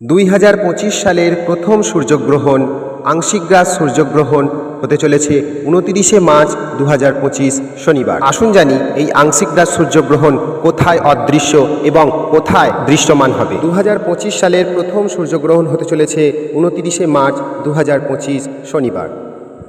দুই হাজার পঁচিশ সালের প্রথম সূর্যগ্রহণ, আংশিক গ্রাস সূর্যগ্রহণ হতে চলেছে উনতিরিশে মার্চ দু হাজার পঁচিশ শনিবার। আসুন জানি এই আংশিক গ্রাস সূর্যগ্রহণ কোথায় অদৃশ্য এবং কোথায় দৃশ্যমান হবে। দু হাজার পঁচিশ সালের প্রথম সূর্যগ্রহণ হতে চলেছে উনতিরিশে মার্চ দু হাজার পঁচিশ শনিবার।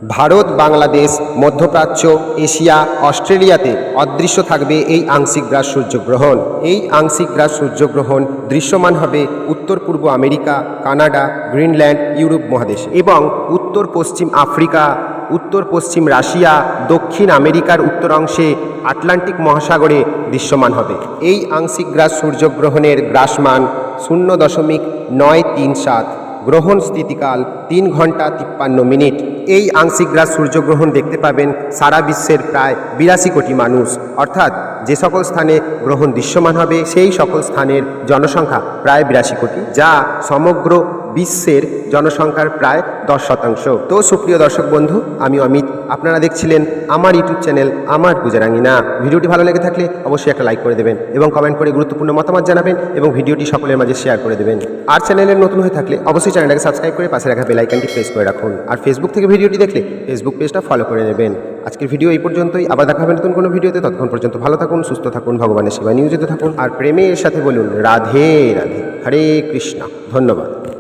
ভারত, বাংলাদেশ, মধ্যপ্রাচ্য, এশিয়া, অস্ট্রেলিয়াতে অদৃশ্য থাকবে এই আংশিক গ্রাস সূর্যগ্রহণ। এই আংশিক গ্রাস সূর্যগ্রহণ দৃশ্যমান হবে উত্তর পূর্ব আমেরিকা, কানাডা, গ্রিনল্যান্ড, ইউরোপ মহাদেশে এবং উত্তর পশ্চিম আফ্রিকা, উত্তর পশ্চিম রাশিয়া, দক্ষিণ আমেরিকার উত্তরাংশে আটলান্টিক মহাসাগরে দৃশ্যমান হবে। এই আংশিক গ্রাস সূর্যগ্রহণের গ্রাসমান শূন্য দশমিক নয় তিন সাত। গ্রহণ স্থিতিকাল তিন ঘণ্টা তিপ্পান্ন মিনিট। এই আংশিক গ্রাস সূর্যগ্রহণ দেখতে পাবেন সারা বিশ্বের প্রায় বিরাশি কোটি মানুষ। অর্থাৎ যে সকল স্থানে গ্রহণ দৃশ্যমান হবে, সেই সকল স্থানের জনসংখ্যা প্রায় বিরাশি কোটি, যা সমগ্র বিশ্বের জনসংখ্যার প্রায় দশ শতাংশ। তো সুপ্রিয় দর্শক বন্ধু, আমি অমিত। আপনারা দেখছিলেন আমার ইউটিউব চ্যানেল আমার পূজারাঙ্গিনা ভিডিওটি ভালো লেগে থাকলে অবশ্যই একটা লাইক করে দেবেন এবং কমেন্ট করে গুরুত্বপূর্ণ মতামত জানাবেন এবং ভিডিওটি সকলের মাঝে শেয়ার করে দেবেন। আর চ্যানেলের নতুন হয়ে থাকলে অবশ্যই চ্যানেলটাকে সাবস্ক্রাইব করে পাশে রাখা বেল আইকনটি প্রেস করে রাখুন। আর ফেসবুক থেকে ভিডিওটি দেখলে ফেসবুক পেজটা ফলো করে নেবেন। আজকের ভিডিও এই পর্যন্তই। আবার দেখা হবে নতুন কোনো ভিডিওতে। ততক্ষণ পর্যন্ত ভালো থাকুন, সুস্থ থাকুন, ভগবানের সেবা নিয়োজিত থাকুন। আর প্রেমের সাথে বলুন, রাধে রাধে। হরে কৃষ্ণ। ধন্যবাদ।